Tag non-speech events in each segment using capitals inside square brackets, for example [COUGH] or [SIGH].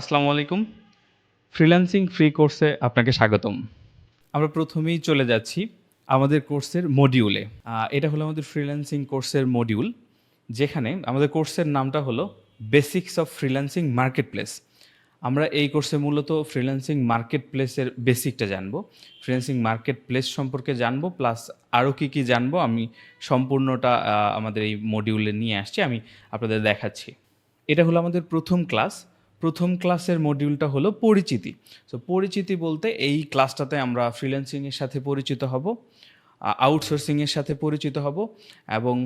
আসসালামু আলাইকুম। Freelancing free কোর্সে আপনাকে স্বাগতম। আমরা প্রথমেই চলে যাচ্ছি আমাদের কোর্সের মডিউলে এটা হলো আমাদের ফ্রিল্যান্সিং কোর্সের মডিউল যেখানে আমাদের কোর্সের নামটা হলো basics of freelancing marketplace আমরা এই কোর্সে মূলত ফ্রিল্যান্সিং মার্কেট প্লেসের বেসিকটা জানব। ফ্রিল্যান্সিং মার্কেট প্লেস সম্পর্কে জানব প্লাস আরও কী কী জানব, আমি সম্পূর্ণটা আমাদের এই মডিউলে নিয়ে আসছি, আমি আপনাদের দেখাচ্ছি। এটা হলো আমাদের প্রথম ক্লাস প্রথম ক্লাসের মডিউলটা হলো পরিচিতি। সো পরিচিতি বলতে এই ক্লাসটাতে আমরা ফ্রিল্যান্সিংয়ের সাথে পরিচিত হব আউটসোর্সিংয়ের সাথে পরিচিত হব এবং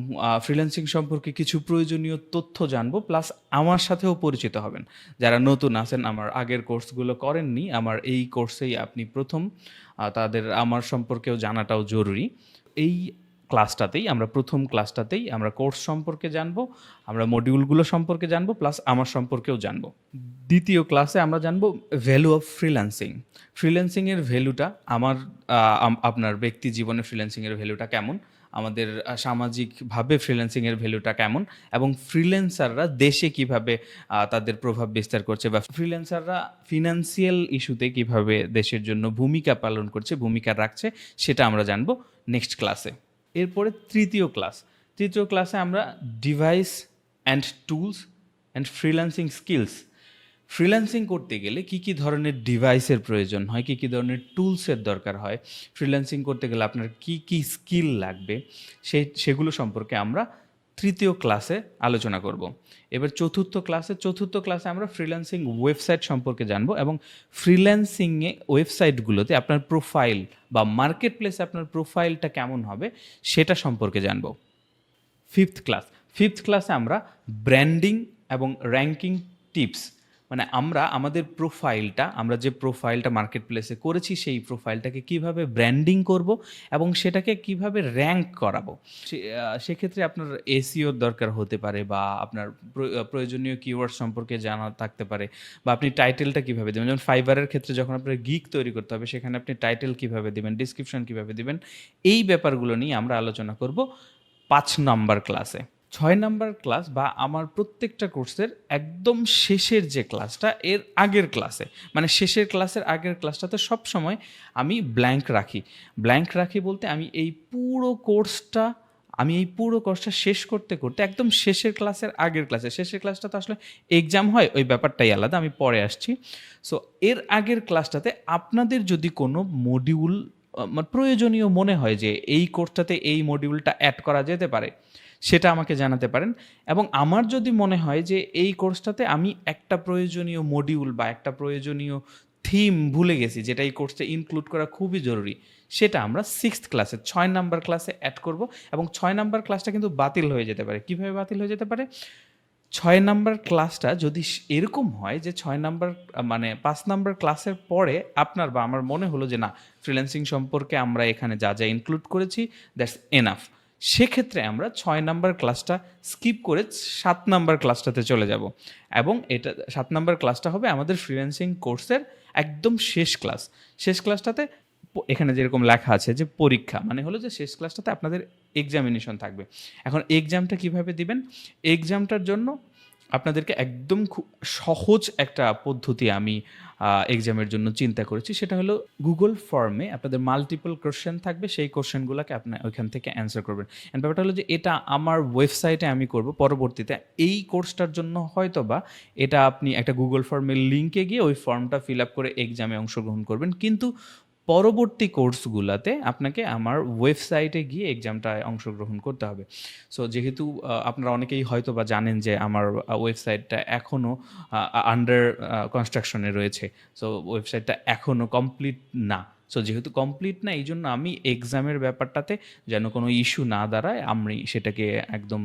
ফ্রিল্যান্সিং সম্পর্কে কিছু প্রয়োজনীয় তথ্য জানব প্লাস আমার সাথেও পরিচিত হবেন। যারা নতুন আছেন, আমার আগের কোর্সগুলো করেননি, আমার এই কোর্সেই আপনি প্রথম তাদের, আমার সম্পর্কেও জানাটাও জরুরি। এই ক্লাসটাতেই আমরা প্রথম ক্লাসটাতেই আমরা কোর্স সম্পর্কে জানব, আমরা মডিউলগুলো সম্পর্কে জানব প্লাস আমার সম্পর্কেও জানব। দ্বিতীয় ক্লাসে আমরা জানব ভ্যালু অফ ফ্রিল্যান্সিং ফ্রিল্যান্সিংয়ের ভ্যালুটা আমার আপনার ব্যক্তি জীবনে ফ্রিল্যান্সিংয়ের ভ্যালুটা কেমন? আমাদের সামাজিকভাবে ফ্রিল্যান্সিংয়ের ভ্যালুটা কেমন? এবং ফ্রিল্যান্সাররা দেশে কীভাবে তাদের প্রভাব বিস্তার করছে বা ফ্রিল্যান্সাররা ফিনান্সিয়াল ইস্যুতে কীভাবে দেশের জন্য ভূমিকা পালন করছে, ভূমিকা রাখছে, সেটা আমরা জানব নেক্সট ক্লাসে এরপরে তৃতীয় ক্লাস তৃতীয় ক্লাসে আমরা device and tools and freelancing skills freelancing করতে গেলে কি কি ধরনের ডিভাইসের প্রয়োজন হয়, কি কি ধরনের টুলসের দরকার হয়? ফ্রিল্যান্সিং করতে গেলে আপনার কি কি স্কিল লাগবে? সে, সেগুলো সম্পর্কে আমরা তৃতীয় ক্লাসে আলোচনা করব। এবার চতুর্থ ক্লাসে চতুর্থ ক্লাসে আমরা ফ্রিল্যান্সিং ওয়েবসাইট সম্পর্কে জানব এবং ফ্রিল্যান্সিংয়ে ওয়েবসাইটগুলোতে আপনার প্রোফাইল বা মার্কেট প্লেসে আপনার প্রোফাইলটা কেমন হবে সেটা সম্পর্কে জানব। ফিফথ ক্লাস ফিফথ ক্লাসে আমরা ব্র্যান্ডিং এবং র্যাঙ্কিং টিপস মানে আমরা আমাদের প্রোফাইলটা আমরা যে প্রোফাইলটা মার্কেট প্লেসে করেছি, সেই প্রোফাইলটাকে কীভাবে ব্র্যান্ডিং করব এবং সেটাকে কীভাবে র্যাঙ্ক করাবো? সেক্ষেত্রে আপনার এসিওর দরকার হতে পারে বা আপনার প্রয়োজনীয় কিওয়ার্ড সম্পর্কে জানা থাকতে পারে বা আপনি টাইটেলটা কীভাবে দেবেন। যেমন ফাইবারের ক্ষেত্রে যখন আপনার গিক তৈরি করতে হবে, সেখানে আপনি টাইটেল কীভাবে দেবেন ডিসক্রিপশন কীভাবে দেবেন, এই ব্যাপারগুলো নিয়ে আমরা আলোচনা করব পাঁচ নম্বর ক্লাসে ছয় নাম্বার ক্লাস বা আমার প্রত্যেকটা কোর্সের একদম শেষের যে ক্লাসটা, এর আগের ক্লাসে। মানে শেষের ক্লাসের আগের ক্লাসটাতে সব সময় আমি ব্ল্যাঙ্ক রাখি। ব্ল্যাঙ্ক রাখি বলতে আমি এই পুরো কোর্সটা, আমি এই পুরো কোর্সটা শেষ করতে করতে একদম শেষের ক্লাসের আগের ক্লাসে, শেষের ক্লাসটা তো আসলে এক্সাম হয়, ওই ব্যাপারটাই আলাদা, আমি পরে আসছি। সো এর আগের ক্লাসটাতে আপনাদের যদি কোনো মডিউল মানে প্রয়োজনীয় মনে হয় যে এই কোর্সটাতে এই মডিউলটা অ্যাড করা যেতে পারে সেটা আমাকে জানাতে পারেন। এবং আমার যদি মনে হয় যে এই কোর্সটাতে আমি একটা প্রয়োজনীয় মডিউল বা একটা প্রয়োজনীয় থিম ভুলে গেছি, যেটা এই কোর্সে ইনক্লুড করা খুবই জরুরি, সেটা আমরা সিক্সথ ক্লাসে ছয় নাম্বার ক্লাসে অ্যাড করব। এবং ছয় নাম্বার ক্লাসটা কিন্তু বাতিল হয়ে যেতে পারে। কীভাবে বাতিল হয়ে যেতে পারে? ছয় নাম্বার ক্লাসটা যদি এরকম হয় যে ছয় নাম্বার মানে পাঁচ নাম্বার ক্লাসের পরে আপনার বা আমার মনে হলো যে না ফ্রিল্যান্সিং সম্পর্কে আমরা এখানে যা যা ইনক্লুড করেছি দ্যাটস এনাফ সেক্ষেত্রে আমরা ছয় নাম্বার ক্লাসটা স্কিপ করে সাত নাম্বার ক্লাসটাতে চলে যাব। এবং এটা সাত নাম্বার ক্লাসটা হবে আমাদের ফ্রিল্যান্সিং কোর্সের একদম শেষ ক্লাস। শেষ ক্লাসটাতে এখানে যেরকম লেখা আছে যে পরীক্ষা মানে হলো যে শেষ ক্লাসটাতে আপনাদের এক্সামিনেশন থাকবে। এখন এক্সামটা কীভাবে দিবেন? এক্সামটার জন্য আপনাদেরকে একদম খুব সহজ একটা পদ্ধতি আমি এক্সামের জন্য চিন্তা করেছি। সেটা হলো গুগল ফর্মে আপনাদের মাল্টিপল কোশ্চেন থাকবে, সেই কোশ্চেনগুলোকে আপনি ওইখান থেকে অ্যান্সার করবেন। অ্যান্ড ব্যাপারটা হলো যে এটা আমার ওয়েবসাইটে আমি করব, পরবর্তীতে এই কোর্সটার জন্য হয়তো বা এটা আপনি একটা গুগল ফর্মের লিঙ্কে গিয়ে ওই ফর্মটা ফিল আপ করে এক্সামে অংশগ্রহণ করবেন। কিন্তু পরবর্তী কোর্সগুলোতে আপনাকে আমার ওয়েবসাইটে গিয়ে এক্সামটায় অংশগ্রহণ করতে হবে। সো যেহেতু আপনারা অনেকেই হয়তো বা জানেন যে আমার ওয়েবসাইটটা এখনও আন্ডার কনস্ট্রাকশনে রয়েছে। সো ওয়েবসাইটটা এখনও কমপ্লিট না। সো যেহেতু কমপ্লিট না এই জন্য আমি এক্সামের ব্যাপারটাতে যেন কোনো ইস্যু না দাঁড়ায়, আমি সেটাকে একদম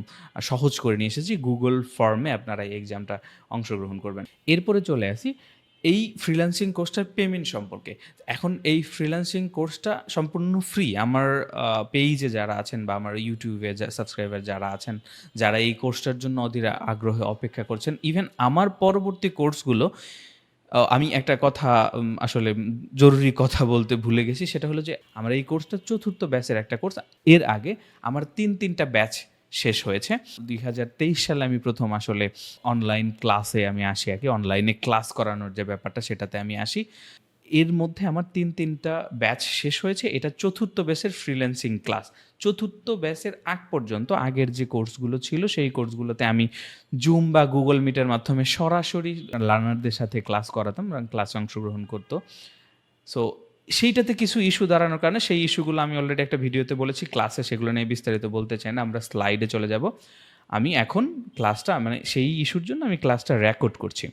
সহজ করে নিয়ে এসেছি। গুগল ফর্মে আপনারা এই এক্সামটা অংশগ্রহণ করবেন। এরপরে চলে আসি এই ফ্রিল্যান্সিং কোর্সটার পেমেন্ট সম্পর্কে। এখন এই ফ্রিল্যান্সিং কোর্সটা সম্পূর্ণ ফ্রি আমার পেজে যারা আছেন বা আমার ইউটিউবে সাবস্ক্রাইবার যারা আছেন, যারা এই কোর্সটার জন্য অধীর আগ্রহে অপেক্ষা করছেন ইভেন আমার পরবর্তী কোর্সগুলো আমি একটা কথা আসলে জরুরি কথা বলতে ভুলে গেছি, সেটা হলো যে, আমার এই কোর্সটা চতুর্থ ব্যাচের একটা কোর্স এর আগে আমার তিন, তিনটা ব্যাচ শেষ হয়েছে। দুই হাজার তেইশ সালে আমি প্রথম আসলে অনলাইন ক্লাসে আমি আসি আর কি। অনলাইনে ক্লাস করানোর যে ব্যাপারটা, সেটাতে আমি আসি। এর মধ্যে আমার তিন, তিনটা ব্যাচ শেষ হয়েছে। এটা চতুর্থ ব্যাচের ফ্রিল্যান্সিং ক্লাস চতুর্থ ব্যাচের আগ পর্যন্ত আগের যে কোর্সগুলো ছিল, সেই কোর্সগুলোতে আমি জুম বা গুগল মিটের মাধ্যমে সরাসরি লার্নারদের সাথে ক্লাস করাতাম ক্লাসে অংশগ্রহণ করতো। সো সেইটাতে কিছু ইস্যু দাঁড়ানোর কারণে সেই ইস্যুগুলো আমি অলরেডি একটা ভিডিওতে বলেছি ক্লাসে সেগুলো নিয়ে বিস্তারিত বলতে চাই না, আমরা স্লাইডে চলে যাব। আমি এখন ক্লাসটা মানে সেই ইস্যুর জন্য আমি ক্লাসটা রেকর্ড করছি।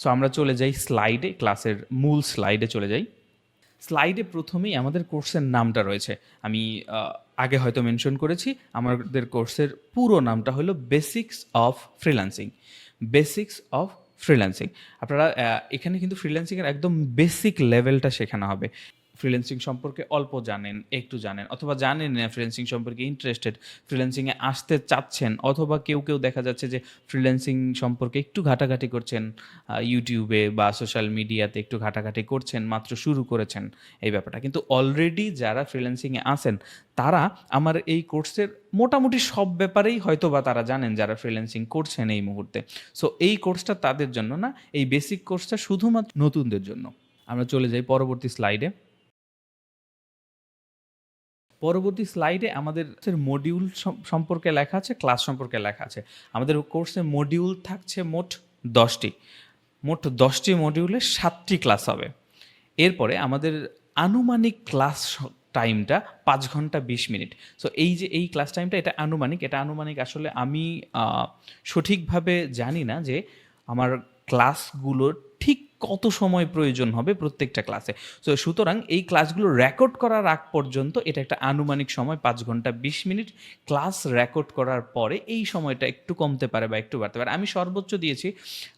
সো আমরা চলে যাই স্লাইডে ক্লাসের মূল স্লাইডে চলে যাই। স্লাইডে প্রথমেই আমাদের কোর্সের নামটা রয়েছে। আমি আগে হয়তো মেনশন করেছি, আমাদের কোর্সের পুরো নামটা হলো basics of freelancing basics of freelancing আপনারা এখানে কিন্তু ফ্রিল্যান্সিংয়ের একদম বেসিক লেভেলটা শেখানো হবে। ফ্রিল্যান্সিং সম্পর্কে অল্প জানেন, একটু জানেন, অথবা জানেন না ফ্রিল্যান্সিং সম্পর্কে ইন্টারেস্টেড ফ্রিল্যান্সিংয়ে আসতে চাচ্ছেন, অথবা কেউ কেউ দেখা যাচ্ছে যে ফ্রিল্যান্সিং সম্পর্কে একটু ঘাটাঘাটি করছেন ইউটিউবে বা সোশ্যাল মিডিয়াতে একটু ঘাটাঘাটি করছেন, মাত্র শুরু করেছেন, এই ব্যাপারটা। কিন্তু অলরেডি যারা ফ্রিল্যান্সিংয়ে আসেন তারা আমার এই কোর্সের মোটামুটি সব ব্যাপারেই হয়তো বা তারা জানেন যারা ফ্রিল্যান্সিং করছেন এই মুহূর্তে। সো এই কোর্সটা তাদের জন্য না, এই বেসিক কোর্সটা শুধুমাত্র নতুনদের জন্য। আমরা চলে যাই পরবর্তী স্লাইডে পরবর্তী স্লাইডে আমাদের মডিউল সম্পর্কে লেখা আছে ক্লাস সম্পর্কে লেখা আছে। আমাদের কোর্সে মডিউল থাকছে মোট দশটি। মোট দশটি মডিউলে সাতটি ক্লাস হবে। এরপরে আমাদের আনুমানিক ক্লাস টাইমটা পাঁচ ঘণ্টা বিশ মিনিট সো এই যে এই ক্লাস টাইমটা এটা আনুমানিক এটা আনুমানিক আসলে আমি সঠিকভাবে জানি না যে আমার ক্লাসগুলোর কত সময় প্রয়োজন হবে প্রত্যেকটা ক্লাসে তো সুতরাং এই ক্লাসগুলো রেকর্ড করার আগ পর্যন্ত এটা একটা আনুমানিক সময়, পাঁচ ঘণ্টা বিশ মিনিট ক্লাস রেকর্ড করার পরে এই সময়টা একটু কমতে পারে বা একটু বাড়তে পারে। আমি সর্বোচ্চ দিয়েছি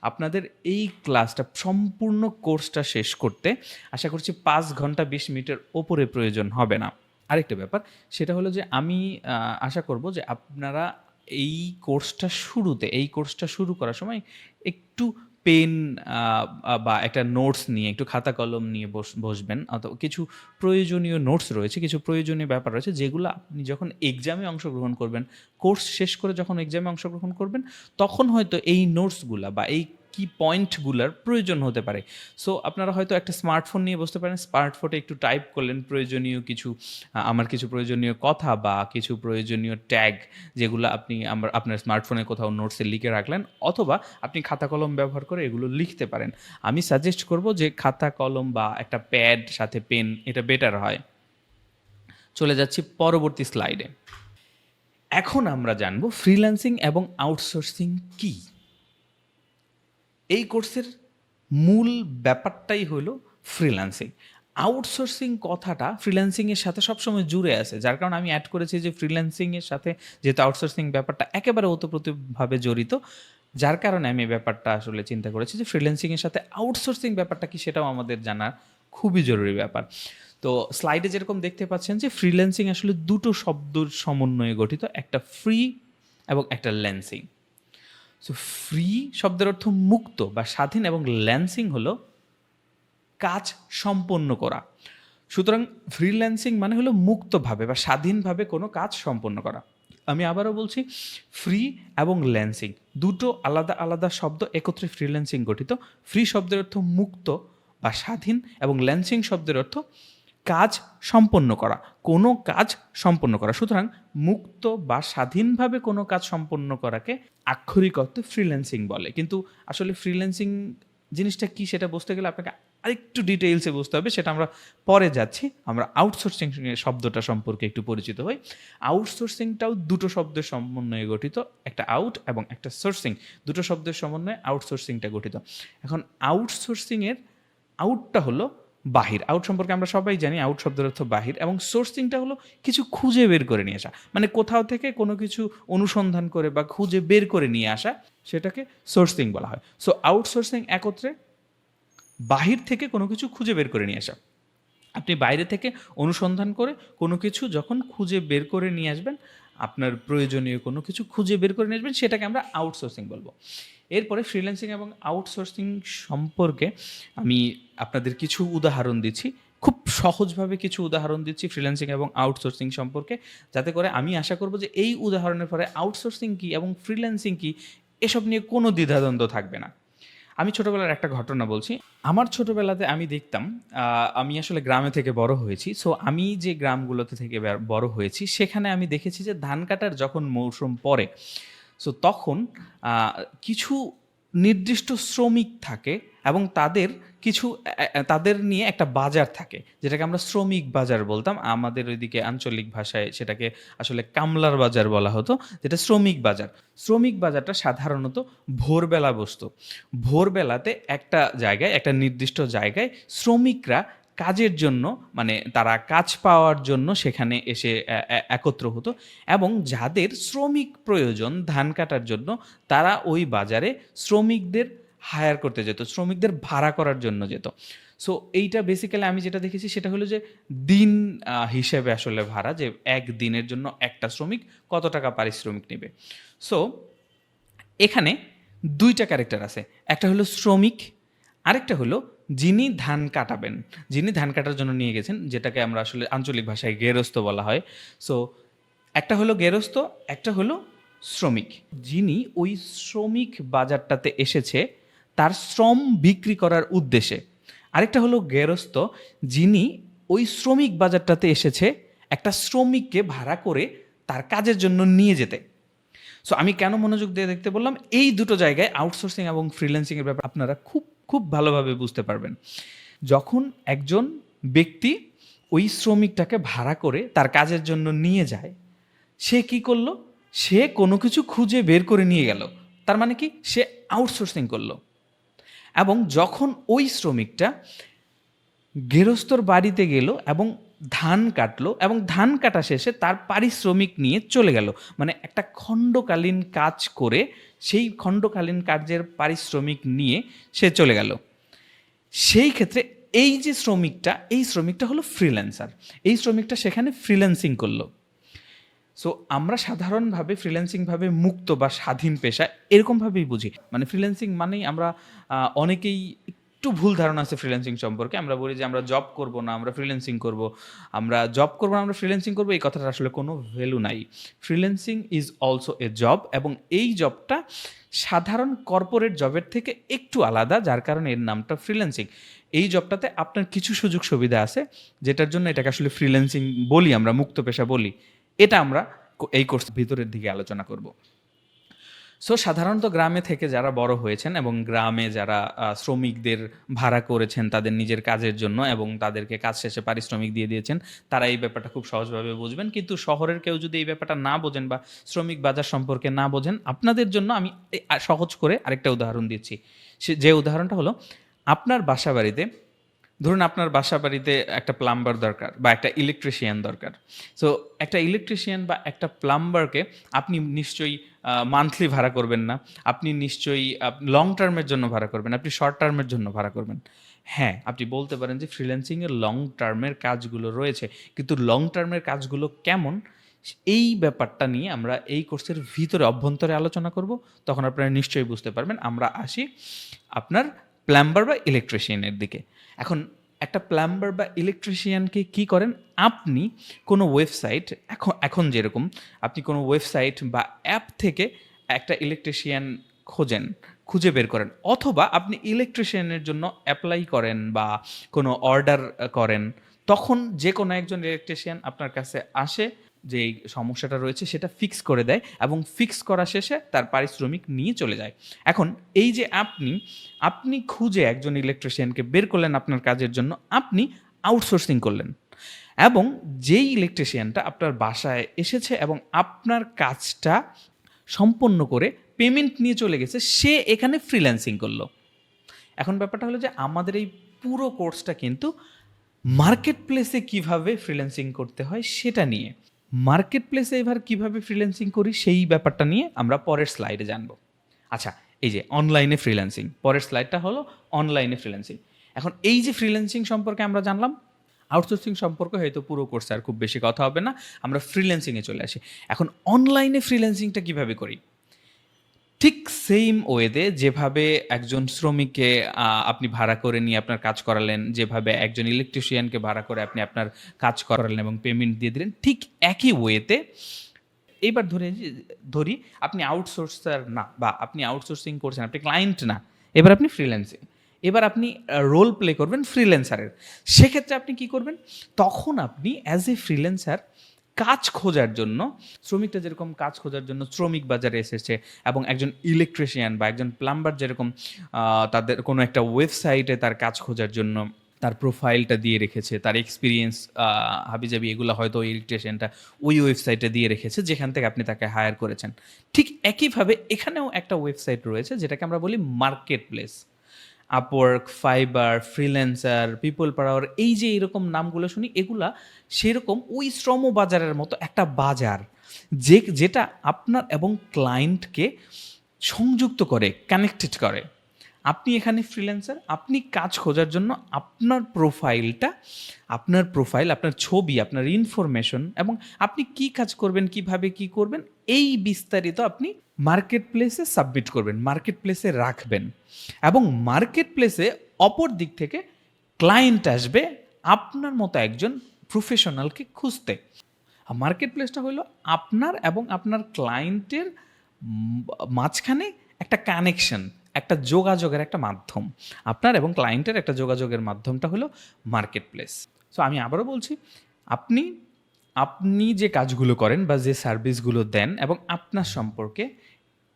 আপনাদের এই ক্লাসটা সম্পূর্ণ কোর্সটা শেষ করতে। আশা করছি পাঁচ ঘণ্টা বিশ মিনিটের ওপরে প্রয়োজন হবে না। আরেকটা ব্যাপার, সেটা হলো যে আমি আশা করব যে আপনারা এই কোর্সটা শুরুতে, এই কোর্সটা শুরু করার সময় একটু পেন বা একটা নোটস নিয়ে, একটু খাতা কলম নিয়ে বস- বসবেন। অথবা কিছু প্রয়োজনীয় নোটস রয়েছে, কিছু প্রয়োজনীয় ব্যাপার রয়েছে, যেগুলো আপনি যখন এক্সামে অংশগ্রহণ করবেন, কোর্স শেষ করে যখন এক্সামে অংশগ্রহণ করবেন, তখন হয়তো এই নোটসগুলা বা এই কি পয়েন্টগুলোর প্রয়োজন হতে পারে। সো আপনারা হয়তো একটা স্মার্টফোন নিয়ে বসতে পারেন, স্মার্টফোনে একটু টাইপ করলেন প্রয়োজনীয় কিছু আমার কিছু প্রয়োজনীয় কথা বা কিছু প্রয়োজনীয় ট্যাগ যেগুলো আপনি আমার, আপনার স্মার্টফোনে কোথাও নোটসে লিখে রাখলেন অথবা আপনি খাতা কলম ব্যবহার করে এগুলো লিখতে পারেন। আমি সাজেস্ট করব যে খাতা কলম বা একটা প্যাড সাথে পেন এটা বেটার হয়। চলে যাচ্ছি পরবর্তী স্লাইডে এখন আমরা জানব ফ্রিল্যান্সিং এবং আউটসোর্সিং কী? এই কোর্সের মূল ব্যাপারটাই হলো ফ্রিল্যান্সিং আউটসোর্সিং কথাটা ফ্রিল্যান্সিংয়ের সাথে সবসময় জুড়ে আছে। যার কারণে আমি অ্যাড করেছি যে ফ্রিল্যান্সিংয়ের সাথে যেহেতু আউটসোর্সিং ব্যাপারটা একেবারে ওতপ্রোতভাবে জড়িত, যার কারণে আমি ব্যাপারটা আসলে চিন্তা করেছি যে ফ্রিল্যান্সিংয়ের সাথে আউটসোর্সিং ব্যাপারটা কি সেটাও আমাদের জানা খুবই জরুরি ব্যাপার। তো স্লাইডে যেরকম দেখতে পাচ্ছেন যে ফ্রিল্যান্সিং আসলে দুটো শব্দর সমন্বয়ে গঠিত, একটা ফ্রি এবং একটা ল্যান্সিং সো ফ্রি শব্দের অর্থ মুক্ত বা স্বাধীন এবং ল্যান্সিং হলো কাজ সম্পন্ন করা। সুতরাং ফ্রিল্যান্সিং মানে হলো মুক্তভাবে বা স্বাধীনভাবে কোনো কাজ সম্পন্ন করা। আমি আবারও বলছি ফ্রি এবং ল্যান্সিং দুটো আলাদা আলাদা শব্দ একত্রে ফ্রিল্যান্সিং গঠিত। ফ্রি শব্দের অর্থ মুক্ত বা স্বাধীন এবং ল্যান্সিং শব্দের অর্থ কাজ সম্পন্ন করা, কোনো কাজ সম্পন্ন করা। সুতরাং মুক্ত বা স্বাধীনভাবে কোনো কাজ সম্পন্ন করাকে আক্ষরিক অর্থে ফ্রিল্যান্সিং বলে। কিন্তু আসলে ফ্রিল্যান্সিং জিনিসটা কি সেটা বুঝতে গেলে আপনাকে আরেকটু ডিটেইলসে বুঝতে হবে, সেটা আমরা পরে যাচ্ছি। আমরা আউটসোর্সিং শব্দটা সম্পর্কে একটু পরিচিত হই। আউটসোর্সিংটাও দুটো শব্দের সমন্বয়ে গঠিত, একটা আউট এবং একটা সোর্সিং দুটো শব্দের সমন্বয়ে আউটসোর্সিংটা গঠিত। এখন আউটসোর্সিংয়ের আউটটা হলো বাহির। আউট সম্পর্কে আমরা সবাই জানি আউট শব্দের অর্থ বাহির এবং সোর্সিংটা হলো কিছু খুঁজে বের করে নিয়ে আসা। মানে কোথাও থেকে কোনো কিছু অনুসন্ধান করে বা খুঁজে বের করে নিয়ে আসা, সেটাকে সোর্সিং বলা হয়। সো আউটসোর্সিং একত্রে বাহির থেকে কোনো কিছু খুঁজে বের করে নিয়ে আসা। আপনি বাইরে থেকে অনুসন্ধান করে কোনো কিছু যখন খুঁজে বের করে নিয়ে আসবেন আপনার প্রয়োজনীয় কোনো কিছু খুঁজে বের করে নিয়ে আসবেন, সেটাকে আমরা আউটসোর্সিং বলব। এরপরে ফ্রিল্যান্সিং এবং আউটসোর্সিং সম্পর্কে আমি আপনাদের কিছু উদাহরণ দিচ্ছি। খুব সহজভাবে কিছু উদাহরণ দিচ্ছি ফ্রিল্যান্সিং এবং আউটসোর্সিং সম্পর্কে, যাতে করে আমি আশা করব যে এই উদাহরণের পরে আউটসোর্সিং কি এবং ফ্রিল্যান্সিং কি, এসব নিয়ে কোনো দ্বিধাদ্বন্দ্ব থাকবে না। আমি ছোটবেলার একটা ঘটনা বলছি। আমার ছোটবেলাতে আমি দেখতাম আমি আসলে গ্রামে থেকে বড় হয়েছি সো আমি যে গ্রামগুলোতে থেকে বড় হয়েছি, সেখানে আমি দেখেছি যে ধান কাটার যখন মৌসুম পড়ে সো তখন কিছু নির্দিষ্ট শ্রমিক থাকে এবং তাদের কিছু তাদের নিয়ে একটা বাজার থাকে, যেটাকে আমরা শ্রমিক বাজার বলতাম। আমাদের ওইদিকে আঞ্চলিক ভাষায় সেটাকে আসলে কামলার বাজার বলা হতো, যেটা শ্রমিক বাজার। শ্রমিক বাজারটা সাধারণত ভোরবেলা বসতো। ভোরবেলাতে একটা জায়গায়, একটা নির্দিষ্ট জায়গায় শ্রমিকরা কাজের জন্য মানে তারা কাজ পাওয়ার জন্য সেখানে এসে একত্র হতো এবং যাদের শ্রমিক প্রয়োজন ধান কাটার জন্য, তারা ওই বাজারে শ্রমিকদের হায়ার করতে যেত, শ্রমিকদের ভাড়া করার জন্য যেত। সো এইটা বেসিক্যালি আমি যেটা দেখেছি সেটা হলো যে, দিন হিসেবে আসলে ভাড়া যে এক দিনের জন্য একটা শ্রমিক কত টাকা পারিশ্রমিক নেবে। সো এখানে দুইটা ক্যারেক্টার আছে। একটা হলো শ্রমিক, আরেকটা হলো যিনি ধান কাটাবেন। যিনি ধান কাটার জন্য নিয়ে গেছেন, যেটাকে আমরা আসলে আঞ্চলিক ভাষায় গেরস্ত বলা হয়। সো একটা হলো গেরস্ত একটা হলো শ্রমিক। যিনি ওই শ্রমিক বাজারটাতে এসেছে তার শ্রম বিক্রি করার উদ্দেশ্যে। আরেকটা হলো গেরস্ত যিনি ওই শ্রমিক বাজারটাতে এসেছে, একটা শ্রমিককে ভাড়া করে তার কাজের জন্য নিয়ে যেতে। সো আমি কেন মনোযোগ দিয়ে দেখতে বললাম, এই দুটো জায়গায় আউটসোর্সিং এবং ফ্রিল্যান্সিং এর ব্যাপারে আপনারা খুব খুব ভালোভাবে বুঝতে পারবেন। যখন একজন ব্যক্তি ওই শ্রমিকটাকে ভাড়া করে তার কাজের জন্য নিয়ে যায়, সে কি করল? সে কোনো কিছু খুঁজে বের করে নিয়ে গেল। তার মানে কি? সে আউটসোর্সিং করল। এবং যখন ওই শ্রমিকটা গৃহস্থর বাড়িতে গেল এবং ধান কাটলো এবং ধান কাটা শেষে তার পারিশ্রমিক নিয়ে চলে গেল মানে একটা খণ্ডকালীন কাজ করে সেই খণ্ডকালীন কার্যের পারিশ্রমিক নিয়ে সে চলে গেল। সেই ক্ষেত্রে এই যে শ্রমিকটা, এই শ্রমিকটা হলো ফ্রিল্যান্সার এই শ্রমিকটা সেখানে ফ্রিল্যান্সিং করল। সো আমরা সাধারণভাবে ফ্রিল্যান্সিংভাবে মুক্ত বা স্বাধীন পেশা এরকমভাবেই বুঝি। মানে ফ্রিল্যান্সিং মানেই আমরা অনেকেই একটু ভুল ধারণা আছে ফ্রিল্যান্সিং সম্পর্কে। আমরা বলি যে আমরা জব করব না, আমরা ফ্রিল্যান্সিং করব। আমরা জব করব না, আমরা ফ্রিল্যান্সিং করব, এই কথাটা আসলে কোনো ভ্যালু নাই। Freelancing is also a job এবং এই জবটা সাধারণ কর্পোরেট জবের থেকে একটু আলাদা, যার কারণে এর নামটা ফ্রিল্যান্সিং এই জবটাতে আপনার কিছু সুযোগ সুবিধা আছে, যেটার জন্য এটাকে আসলে ফ্রিল্যান্সিং বলি, আমরা মুক্ত পেশা বলি। এটা আমরা এই কোর্স ভিতরের দিকে আলোচনা করব। সো সাধারণত গ্রামে থেকে যারা বড় হয়েছেন এবং গ্রামে যারা শ্রমিকদের ভাড়া করেছেন তাদের নিজের কাজের জন্য এবং তাদেরকে কাজ শেষে পারিশ্রমিক দিয়ে দিয়েছেন, তারা এই ব্যাপারটা খুব সহজভাবে বুঝবেন। কিন্তু শহরের কেউ যদি এই ব্যাপারটা না বোঝেন বা শ্রমিক বাজার সম্পর্কে না বোঝেন, আপনাদের জন্য আমি সহজ করে আরেকটা উদাহরণ দিচ্ছি। যে উদাহরণটা হলো, আপনার বাসা বাড়িতে ধরুন আপনার বাসা বাড়িতে একটা প্লাম্বার দরকার বা একটা ইলেকট্রিশিয়ান দরকার। সো একটা ইলেকট্রিশিয়ান বা একটা প্লাম্বারকে আপনি নিশ্চয়ই মান্থলি ভাড়া করবেন না। আপনি নিশ্চয়ই লং টার্মের জন্য ভাড়া করবেন। আপনি শর্ট টার্মের জন্য ভাড়া করবেন। হ্যাঁ আপনি বলতে পারেন যে ফ্রিল্যান্সিংয়ের লং টার্মের কাজগুলো রয়েছে। কিন্তু লং টার্মের কাজগুলো কেমন? এই ব্যাপারটা নিয়ে আমরা এই কোর্সের ভিতরে অভ্যন্তরে আলোচনা করব। তখন আপনারা নিশ্চয়ই বুঝতে পারবেন। আমরা আসি আপনার প্লাম্বার বা ইলেকট্রিশিয়ানের দিকে। এখন একটা প্লাম্বার বা ইলেকট্রিশিয়ানকে কি করেন? আপনি কোনো ওয়েবসাইট, এখন এখন যেরকম আপনি কোনো ওয়েবসাইট বা অ্যাপ থেকে একটা ইলেকট্রিশিয়ান খোঁজেন, খুঁজে বের করেন, অথবা আপনি ইলেকট্রিশিয়ানের জন্য অ্যাপ্লাই করেন বা কোনো অর্ডার করেন, তখন যে কোনো একজন ইলেকট্রিশিয়ান আপনার কাছে আসে যে সমস্যাটা রয়েছে সেটা ফিক্স করে দেয় এবং ফিক্স করা শেষে তার পারিশ্রমিক নিয়ে চলে যায়। এখন এই যে আপনি আপনি খুঁজে একজন ইলেকট্রিশিয়ানকে বের করলেন আপনার কাজের জন্য, আপনি আউটসোর্সিং করলেন এবং যেই ইলেকট্রিশিয়ানটা আপনার বাসায় এসেছে এবং আপনার কাজটা সম্পন্ন করে পেমেন্ট নিয়ে চলে গেছে, সে এখানে ফ্রিল্যান্সিং করল। এখন ব্যাপারটা হলো যে আমাদের এই পুরো কোর্সটা কিন্তু মার্কেট প্লেসে কীভাবে ফ্রিল্যান্সিং করতে হয় সেটা নিয়ে। মার্কেট প্লেসে এবার কীভাবে ফ্রিল্যান্সিং করি সেই ব্যাপারটা নিয়ে আমরা পরের স্লাইডে জানব। আচ্ছা এই যে অনলাইনে ফ্রিল্যান্সিং পরের স্লাইডটা হলো অনলাইনে ফ্রিল্যান্সিং এখন এই যে ফ্রিল্যান্সিং সম্পর্কে আমরা জানলাম আউটসোর্সিং সম্পর্কে হয়তো পুরো কোর্সে আর খুব বেশি কথা হবে না, আমরা ফ্রিল্যান্সিংয়ে চলে আসি। এখন অনলাইনে ফ্রিল্যান্সিংটা কীভাবে করি? ঠিক সেম ওয়েতে যেভাবে একজন শ্রমিককে আপনি ভাড়া করে নিয়ে আপনার কাজ করালেন, যেভাবে একজন ইলেকট্রিশিয়ানকে ভাড়া করে আপনি আপনার কাজ করালেন এবং পেমেন্ট দিয়ে দিলেন, ঠিক একই ওয়েতে এবার ধরে ধরি আপনি আউটসোর্সার না বা আপনি আউটসোর্সিং করছেন, আপনি ক্লায়েন্ট না, এবার আপনি ফ্রিল্যান্সিং এবার আপনি রোল প্লে করবেন ফ্রিল্যান্সারের সেক্ষেত্রে আপনি কি করবেন? তখন আপনি অ্যাজ এ ফ্রিল্যান্সার কাজ খোঁজার জন্য, শ্রমিকটা যেরকম কাজ খোঁজার জন্য শ্রমিক বাজারে এসেছে এবং একজন ইলেকট্রিশিয়ান বা একজন প্লাম্বার যেরকম তাদের কোনো একটা ওয়েবসাইটে তার কাজ খোঁজার জন্য তার প্রোফাইলটা দিয়ে রেখেছে, তার এক্সপিরিয়েন্স হাবিজাবি এগুলো হয়তো ওই ইলেকট্রিশিয়ানটা ওই ওয়েবসাইটে দিয়ে রেখেছে, যেখান থেকে আপনি তাকে হায়ার করেছেন। ঠিক একইভাবে এখানেও একটা ওয়েবসাইট রয়েছে যেটাকে আমরা বলি market place Upwork Fiverr freelancer people power এই যে এরকম নামগুলো শুনি, এগুলা সেরকম ওই শ্রম বাজারের মতো একটা বাজার যে, যেটা আপনার এবং ক্লায়েন্টকে সংযুক্ত করে কানেক্টেড করে। আপনি এখানে ফ্রিল্যান্সার আপনি কাজ খোঁজার জন্য আপনার প্রোফাইলটা আপনার প্রোফাইল আপনার ছবি, আপনার ইনফরমেশন এবং আপনি কি কাজ করবেন, কীভাবে কি করবেন, এই বিস্তারিত আপনি মার্কেট প্লেসে সাবমিট করবেন মার্কেট প্লেসে রাখবেন এবং মার্কেট প্লেসে অপর দিক থেকে ক্লায়েন্ট আসবে আপনার মতো একজন প্রফেশনালকে খুঁজতে। মার্কেট প্লেসটা হলো আপনার এবং আপনার ক্লায়েন্টের মাঝখানে একটা কানেকশন একটা যোগাযোগের একটা মাধ্যম। আপনার এবং ক্লায়েন্টের একটা যোগাযোগের মাধ্যমটা হলো মার্কেট প্লেস সো আমি আবারও বলছি, আপনি আপনি যে কাজগুলো করেন বা যে সার্ভিসগুলো দেন এবং আপনার সম্পর্কে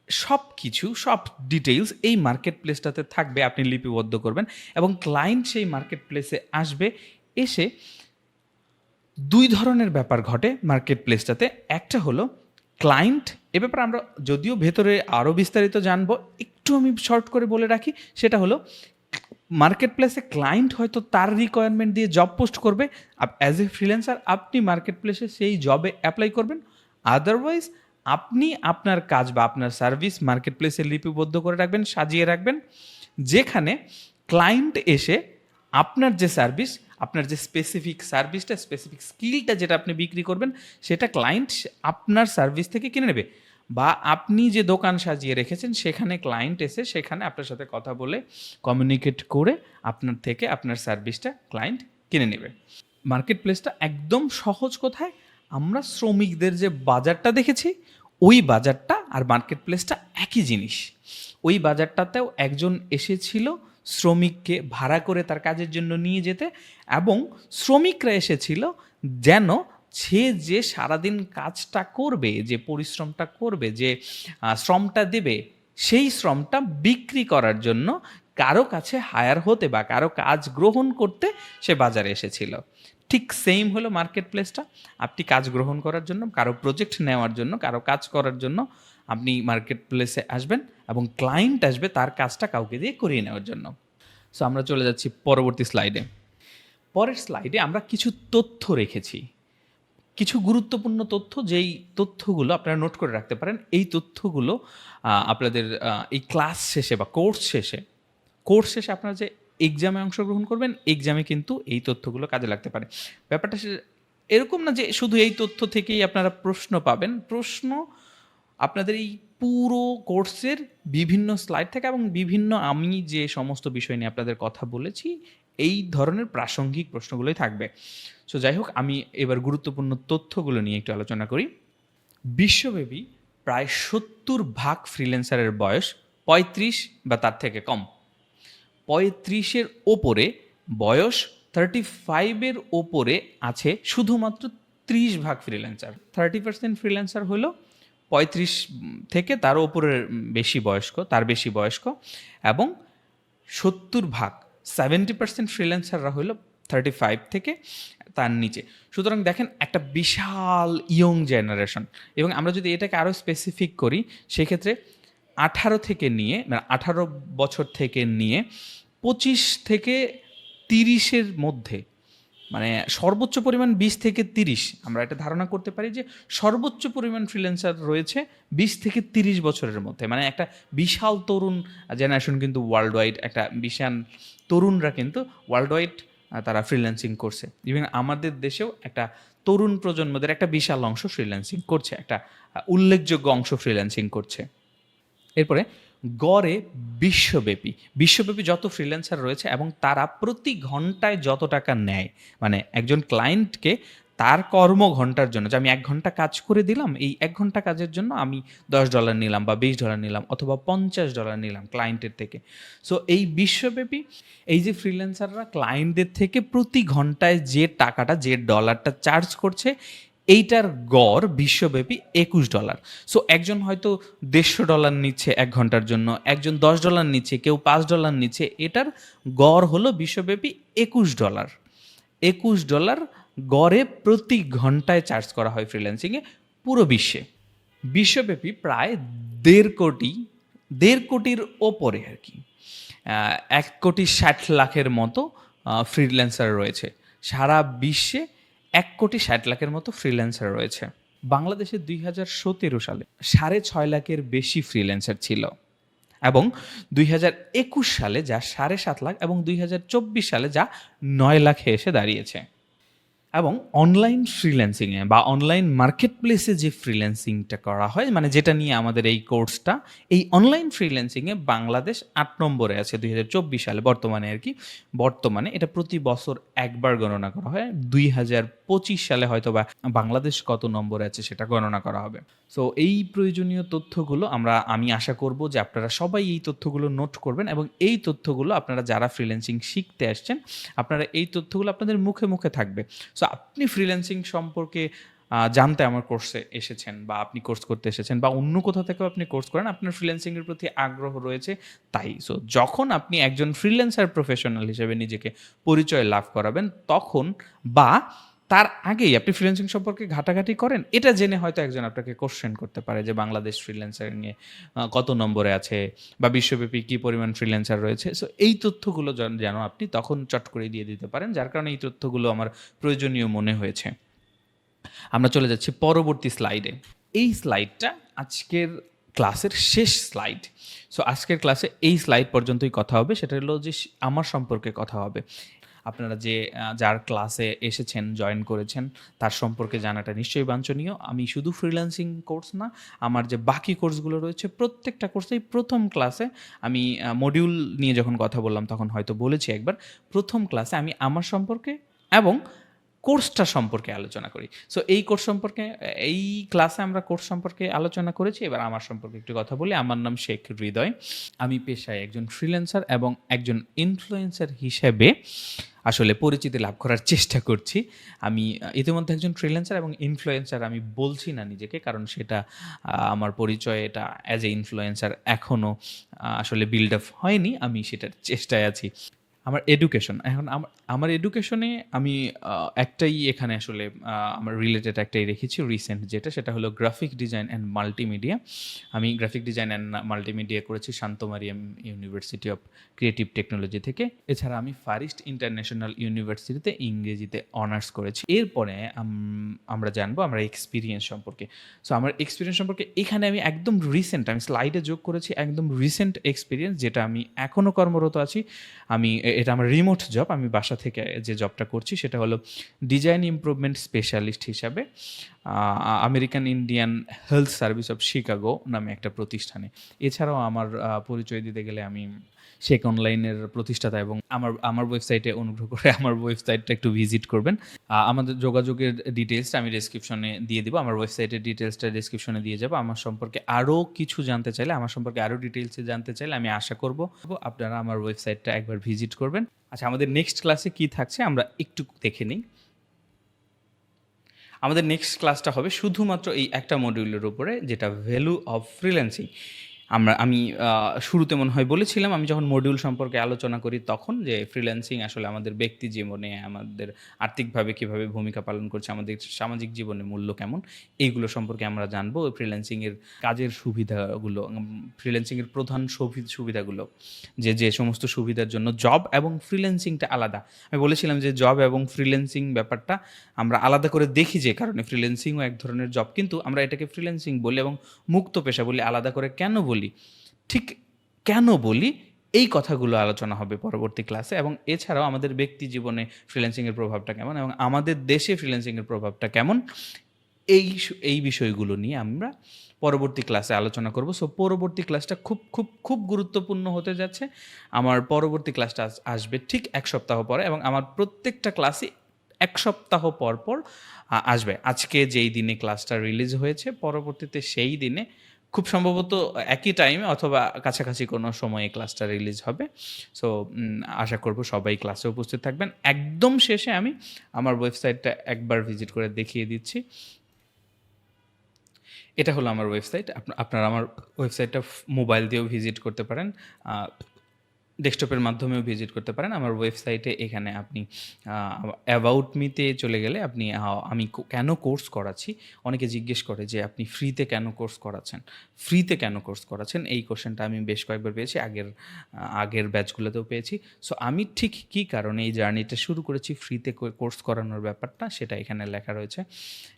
সব কিছু সব ডিটেইলস এই মার্কেট প্লেসটাতে থাকবে, আপনি লিপিবদ্ধ করবেন এবং ক্লায়েন্ট সেই মার্কেট প্লেসে আসবে, এসে দুই ধরনের ব্যাপার ঘটে মার্কেট প্লেসটাতে একটা হলো ক্লায়েন্ট এ ব্যাপারে আমরা যদিও ভেতরে আরও বিস্তারিত জানব একটু আমি শর্ট করে বলে রাখি, সেটা হলো মার্কেট প্লেসে ক্লায়েন্ট হয়তো তার রিকোয়ারমেন্ট দিয়ে জব পোস্ট করবে অ্যাজ এ ফ্রিল্যান্সার আপনি মার্কেট প্লেসে সেই জবে অ্যাপ্লাই করবেন আদারওয়াইজ আপনি আপনার কাজ বা আপনার সার্ভিস মার্কেট প্লেসে লিপিবদ্ধ করে রাখবেন, সাজিয়ে রাখবেন, যেখানে ক্লায়েন্ট এসে আপনার যে সার্ভিস আপনার যে স্পেসিফিক সার্ভিসটা স্পেসিফিক স্কিলটা যেটা আপনি বিক্রি করবেন, সেটা ক্লায়েন্ট আপনার সার্ভিস থেকে কিনে নেবে। বা আপনি যে দোকান সাজিয়ে রেখেছেন, সেখানে ক্লায়েন্ট এসে সেখানে আপনার সাথে কথা বলে কমিউনিকেট করে আপনার থেকে আপনার সার্ভিসটা ক্লায়েন্ট কিনে নেবে। মার্কেট প্লেসটা একদম সহজ কোথায়? আমরা শ্রমিকদের যে বাজারটা দেখেছি, ওই বাজারটা আর মার্কেট প্লেসটা একই জিনিস। ওই বাজারটাতেও একজন এসেছিল শ্রমিককে ভাড়া করে তার কাজের জন্য নিয়ে যেতে এবং শ্রমিকরা এসেছিল যেন সে যে সারাদিন কাজটা করবে, যে পরিশ্রমটা করবে, যে শ্রমটা দেবে, সেই শ্রমটা বিক্রি করার জন্য কারও কাছে হায়ার হতে বা কারও কাজ গ্রহণ করতে সে বাজারে এসেছিল। ঠিক সেম হলো মার্কেট প্লেসটা আপনি কাজ গ্রহণ করার জন্য, কারও প্রজেক্ট নেওয়ার জন্য, কারও কাজ করার জন্য আপনি মার্কেট প্লেসে আসবেন এবং ক্লায়েন্ট আসবে তার কাজটা কাউকে দিয়ে করিয়ে নেওয়ার জন্য। সো আমরা চলে যাচ্ছি পরবর্তী স্লাইডে পরের স্লাইডে আমরা কিছু তথ্য রেখেছি। কিছু গুরুত্বপূর্ণ তথ্য, যেই তথ্যগুলো আপনারা নোট করে রাখতে পারেন, এই তথ্যগুলো আপনাদের এই ক্লাস শেষে বা কোর্স শেষে কোর্স শেষে আপনারা যে এক্সামে অংশগ্রহণ করবেন এক্সামে কিন্তু এই তথ্যগুলো কাজে লাগতে পারে। ব্যাপারটা এরকম না যে শুধু এই তথ্য থেকেই আপনারা প্রশ্ন পাবেন, প্রশ্ন আপনাদের এই পুরো কোর্সের বিভিন্ন স্লাইড থেকে এবং বিভিন্ন আমি যে সমস্ত বিষয় নিয়ে আপনাদের কথা বলেছি, এই ধরনের প্রাসঙ্গিক প্রশ্নগুলোই থাকবে। সো যাই হোক আমি এবার গুরুত্বপূর্ণ তথ্যগুলো নিয়ে একটু আলোচনা করি। বিশ্বব্যাপী প্রায় সত্তর ভাগ ফ্রিল্যান্সারের বয়স পঁয়ত্রিশ বা তার থেকে কম। পঁয়ত্রিশের ওপরে বয়স থার্টি ফাইভের ওপরে আছে শুধুমাত্র ত্রিশ ভাগ ফ্রিল্যান্সার থার্টি পার্সেন্ট ফ্রিল্যান্সার হলো পঁয়ত্রিশ থেকে তার ওপরের বেশি বয়স্ক, তার বেশি বয়স্ক এবং সত্তর ভাগ সেভেন্টি পার্সেন্ট ফ্রিল্যান্সাররা হলো থার্টি ফাইভ থেকে তার নিচে। সুতরাং দেখেন একটা বিশাল ইয়ং জেনারেশন এবং আমরা যদি এটাকে আরও স্পেসিফিক করি, সেক্ষেত্রে আঠারো থেকে নিয়ে মানে আঠারো বছর থেকে নিয়ে পঁচিশ থেকে তিরিশের মধ্যে মানে সর্বোচ্চ পরিমাণ বিশ থেকে তিরিশ, আমরা এটা ধারণা করতে পারি যে সর্বোচ্চ পরিমাণ ফ্রিল্যান্সার রয়েছে বিশ থেকে তিরিশ বছরের মধ্যে। মানে একটা বিশাল তরুণ জেনারেশন কিন্তু ওয়ার্ল্ড ওয়াইড একটা বিশাল তরুণরা কিন্তু ওয়ার্ল্ড ওয়াইড তারা ফ্রিল্যান্সিং করছে। ইভেন আমাদের দেশেও একটা তরুণ প্রজন্মদের একটা বিশাল অংশ ফ্রিল্যান্সিং করছে, একটা উল্লেখযোগ্য অংশ ফ্রিল্যান্সিং করছে। এরপরে, গড়ে বিশ্বব্যাপী বিশ্বব্যাপী যত ফ্রিল্যান্সার রয়েছে এবং তারা প্রতি ঘন্টায় যত টাকা নেয় মানে একজন ক্লায়েন্টকে তার কর্ম ঘণ্টার জন্য যে আমি এক ঘণ্টা কাজ করে দিলাম, এই এক ঘণ্টা কাজের জন্য আমি দশ ডলার নিলাম বা বিশ ডলার নিলাম অথবা পঞ্চাশ ডলার নিলাম ক্লায়েন্টের থেকে। সো এই বিশ্বব্যাপী এই যে ফ্রিল্যান্সাররা ক্লায়েন্টদের থেকে প্রতি ঘন্টায় যে টাকাটা, যে ডলারটা চার্জ করছে, এইটার গড় বিশ্বব্যাপী একুশ ডলার সো একজন হয়তো দেড়শো ডলার নিচ্ছে এক ঘণ্টার জন্য, একজন দশ ডলার নিচ্ছে, কেউ পাঁচ ডলার নিচ্ছে, এটার গড় হলো বিশ্বব্যাপী একুশ ডলার একুশ ডলার গড়ে প্রতি ঘন্টায় চার্জ করা হয় ফ্রিল্যান্সিংয়ে পুরো বিশ্বে। বিশ্বব্যাপী প্রায় দেড় কোটি, দেড় কোটির ওপরে আর কি। এক কোটি ষাট লাখের মতো ফ্রিল্যান্সার রয়েছে। সারা বিশ্বে এক কোটি ষাট লাখের মতো ফ্রিল্যান্সার রয়েছে। বাংলাদেশে দুই হাজার সতেরো সালে সাড়ে ছয় লাখের বেশি ফ্রিল্যান্সার ছিল এবং দুই হাজার একুশ সালে যা সাড়ে সাত লাখ এবং দুই হাজার চব্বিশ সালে যা নয় লাখে এসে দাঁড়িয়েছে। এবং অনলাইন ফ্রিল্যান্সিংয়ে বা অনলাইন মার্কেট প্লেসে যে ফ্রিল্যান্সিংটা করা হয় মানে যেটা নিয়ে আমাদের এই কোর্সটা এই অনলাইন ফ্রিল্যান্সিংয়ে বাংলাদেশ আট নম্বরে আছে দুই হাজার চব্বিশ সালে, বর্তমানে আর কি। বর্তমানে এটা প্রতি বছর একবার গণনা করা হয়, দুই হাজার পঁচিশ সালে হয়তো বা বাংলাদেশ কত নম্বরে আছে সেটা গণনা করা হবে। সো এই প্রয়োজনীয় তথ্যগুলো আমরা, আমি আশা করব যে আপনারা সবাই এই তথ্যগুলো নোট করবেন এবং এই তথ্যগুলো আপনারা যারা ফ্রিল্যান্সিং শিখতে আসছেন, আপনারা এই তথ্যগুলো আপনাদের মুখে মুখে থাকবে। সো আপনি ফ্রিল্যান্সিং সম্পর্কে জানতে আমার কোর্সে এসেছেন বা আপনি কোর্স করতে এসেছেন বা অন্য কোথাও থেকেও আপনি কোর্স করেন, আপনার ফ্রিল্যান্সিংয়ের প্রতি আগ্রহ রয়েছে তাই। সো যখন আপনি একজন ফ্রিল্যান্সার প্রফেশনাল হিসেবে নিজেকে পরিচয় লাভ করাবেন, তখন বা তার আগেই আপনি ফ্রিল্যান্সিং সম্পর্কে ঘাটাঘাটি করেন, এটা জেনে হয়তো একজন আপনাকে কোশ্চেন করতে পারে যে বাংলাদেশ ফ্রিল্যান্সার নিয়ে কত নম্বরে আছে বা বিশ্বব্যাপী কী পরিমাণ ফ্রিল্যান্সার রয়েছে। সো এই তথ্যগুলো যেন- আপনি তখন চট করে দিয়ে দিতে পারেন, যার কারণে এই তথ্যগুলো আমার প্রয়োজনীয় মনে হয়েছে। আমরা চলে যাচ্ছি পরবর্তী স্লাইডে এই স্লাইডটা আজকের ক্লাসের শেষ স্লাইড সো আজকের ক্লাসে এই স্লাইড পর্যন্তই কথা হবে, সেটা হলো যে আমার সম্পর্কে কথা হবে। আপনারা যে যার ক্লাসে এসেছেন জয়েন করেছেন, তার সম্পর্কে জানাটা নিশ্চয়ই বাঞ্ছনীয়। আমি শুধু ফ্রিল্যান্সিং কোর্স না, আমার যে বাকি কোর্সগুলো রয়েছে, প্রত্যেকটা কোর্সেই প্রথম ক্লাসে আমি মডিউল নিয়ে যখন কথা বললাম, তখন হয়তো বলেছি একবার, প্রথম ক্লাসে আমি আমার সম্পর্কে এবং কোর্সটা সম্পর্কে আলোচনা করি। সো এই কোর্স সম্পর্কে, এই ক্লাসে আমরা কোর্স সম্পর্কে আলোচনা করেছি। এবার আমার সম্পর্কে একটু কথা বলি। আমার নাম শেখ হৃদয়। আমি পেশায় একজন ফ্রিল্যান্সার এবং একজন ইনফ্লুয়েন্সার হিসেবে আসলে পরিচিতি লাভ করার চেষ্টা করছি। আমি, ইতিমধ্যে একজন ফ্রিল্যান্সার এবং ইনফ্লুয়েন্সার আমি বলছি না নিজেকে, কারণ সেটা আমার পরিচয়, এটা অ্যাজ এ ইনফ্লুয়েন্সার এখনও আসলে বিল্ড আপ হয়নি। আমি সেটার চেষ্টায় আছি। আমার এডুকেশন এখন আমার এডুকেশনে আমি একটাই এখানে আসলে আমার রিলেটেড একটাই রেখেছি রিসেন্ট যেটা, সেটা হলো গ্রাফিক ডিজাইন অ্যান্ড মাল্টিমিডিয়া আমি গ্রাফিক ডিজাইন অ্যান্ড মাল্টিমিডিয়া করেছি Shanto Mariam university of creative technology থেকে। এছাড়া আমি ফারিস্ট ইন্টারন্যাশনাল ইউনিভার্সিটিতে ইংরেজিতে অনার্স করেছি। এরপরে আমরা জানব আমরা এক্সপিরিয়েন্স সম্পর্কে। সো আমার এক্সপিরিয়েন্স সম্পর্কে এখানে আমি একদম রিসেন্ট আমি স্লাইডে যোগ করেছি, একদম রিসেন্ট এক্সপিরিয়েন্স যেটা আমি এখনও কর্মরত আছি। আমি এটা আমার রিমোট জব আমি বাসা থেকে যে জবটা করছি সেটা হলো ডিজাইন ইমপ্রুভমেন্ট স্পেশালিস্ট হিসাবে American Indian health service of Chicago নামে একটা প্রতিষ্ঠানে। এছাড়াও আমার পরিচয় দিতে গেলে আমি শেখ অনলাইনের প্রতিষ্ঠাতা এবং আমার আমার ওয়েবসাইটে অনুগ্রহ করে [LAUGHS] আমার ওয়েবসাইটটা একটু ভিজিট করবেন। আমাদের যোগাযোগের ডিটেলসটা আমি ডেসক্রিপশনে দিয়ে দিব, আমার ওয়েবসাইটের ডিটেলসটা ডেসক্রিপশনে দিয়ে যাব। আমার সম্পর্কে আরও কিছু জানতে চাইলে, আমার সম্পর্কে আরও ডিটেলসে জানতে চাইলে আমি আশা করব, আপনারা আমার ওয়েবসাইটটা একবার ভিজিট করবেন। আচ্ছা আমাদের নেক্সট ক্লাসে কি থাকছে আমরা একটু দেখে নিই। আমাদের নেক্সট ক্লাসটা হবে শুধুমাত্র এই একটা মডিউলের উপরে, যেটা ভ্যালু অফ ফ্রিল্যান্সিং আমরা, আমি শুরুতে মনে হয় বলেছিলাম, আমি যখন মডিউল সম্পর্কে আলোচনা করি তখন যে ফ্রিল্যান্সিং আসলে আমাদের ব্যক্তি জীবনে, আমাদের আর্থিকভাবে কীভাবে ভূমিকা পালন করছে, আমাদের সামাজিক জীবনে মূল্য কেমন, এইগুলো সম্পর্কে আমরা জানব ফ্রিল্যান্সিংয়ের কাজের সুবিধাগুলো ফ্রিল্যান্সিংয়ের প্রধান সুবিধাগুলো, যে যে সমস্ত সুবিধার জন্য জব এবং ফ্রিল্যান্সিংটা আলাদা। আমি বলেছিলাম যে জব এবং ফ্রিল্যান্সিং ব্যাপারটা আমরা আলাদা করে দেখি যে কারণে ফ্রিল্যান্সিংও এক ধরনের জব কিন্তু আমরা এটাকে ফ্রিল্যান্সিং বলি এবং মুক্ত পেশা বলি, আলাদা করে কেন বলি? ঠিক কেন বলি, এই কথাগুলো আলোচনা হবে পরবর্তী ক্লাসে এবং এছাড়াও আমাদের ব্যক্তি জীবনে ফ্রিল্যান্সিংয়ের প্রভাবটা কেমন এবং আমাদের দেশে ফ্রিল্যান্সিংয়ের প্রভাবটা কেমন, এই এই বিষয়গুলো নিয়ে আমরা পরবর্তী ক্লাসে আলোচনা করব। সো পরবর্তী ক্লাসটা খুব খুব খুব গুরুত্বপূর্ণ হতে যাচ্ছে। আমার পরবর্তী ক্লাসটা আসবে ঠিক এক সপ্তাহ পরে এবং আমার প্রত্যেকটা ক্লাসই এক সপ্তাহ পর পর আসবে। আজকে যেই দিনে ক্লাসটা রিলিজ হয়েছে, পরবর্তীতে সেই দিনে খুব সম্ভবত একই টাইমে অথবা কাছাকাছি কোনো সময়ে ক্লাসটা রিলিজ হবে। সো আশা করব সবাই ক্লাসে উপস্থিত থাকবেন। একদম শেষে আমি আমার ওয়েবসাইটটা একবার ভিজিট করে দেখিয়ে দিচ্ছি। এটা হলো আমার ওয়েবসাইট আপনারা আমার ওয়েবসাইটটা মোবাইল দিয়েও ভিজিট করতে পারেন। ডেস্কটপের মাধ্যমেও ভিজিট করতে পারেন। আমার ওয়েবসাইটে এখানে আপনি অ্যাবাউট মিতে চলে গেলে আপনি আমি কেন কোর্স করাচ্ছি? অনেকে জিজ্ঞেস করে যে আপনি ফ্রিতে কেন কোর্স করাচ্ছেন? ফ্রিতে কেন কোর্স করাচ্ছেন? এই কোশ্চেনটা আমি বেশ কয়েকবার পেয়েছি। আগের আগের ব্যাচগুলোতেও পেয়েছি। সো আমি ঠিক কী কারণে এই জার্নিটা শুরু করেছি ফ্রিতে কোর্স করানোর ব্যাপারটা সেটা এখানে লেখা রয়েছে।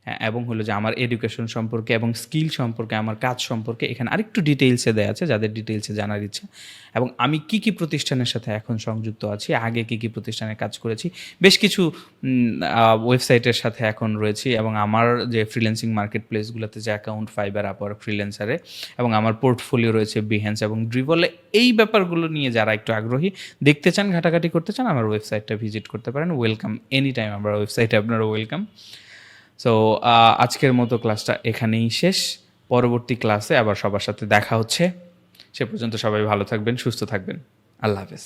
হ্যাঁ, এবং হলো যে আমার এডুকেশন সম্পর্কে এবং স্কিল সম্পর্কে আমার কাজ সম্পর্কে এখানে আরেকটু ডিটেইলসে দেওয়া আছে যাদের ডিটেইলসে জানার ইচ্ছে। এবং আমি কি কি প্রতিষ্ঠানের সাথে এখন সংযুক্ত আছি। আগে কি কি প্রতিষ্ঠানে কাজ করেছি? বেশ কিছু ওয়েবসাইটের সাথে এখন রয়েছি এবং আমার যে ফ্রিল্যান্সিং মার্কেট প্লেসগুলোতে যে অ্যাকাউন্ট ফাইবার আপার ফ্রিল্যান্সারে এবং আমার পোর্টফোলিও রয়েছে বিহেন্স এবং ড্রিবলে এই ব্যাপারগুলো নিয়ে যারা একটু আগ্রহী, দেখতে চান, ঘাটাঘাটি করতে চান, আমার ওয়েবসাইটটা ভিজিট করতে পারেন। ওয়েলকাম এনি টাইম আমার ওয়েবসাইটে আপনারা ওয়েলকাম সো আজকের মতো ক্লাসটা এখানেই শেষ। পরবর্তী ক্লাসে আবার সবার সাথে দেখা হচ্ছে। সে পর্যন্ত সবাই ভালো থাকবেন, সুস্থ থাকবেন। আল্লাহ হাফেজ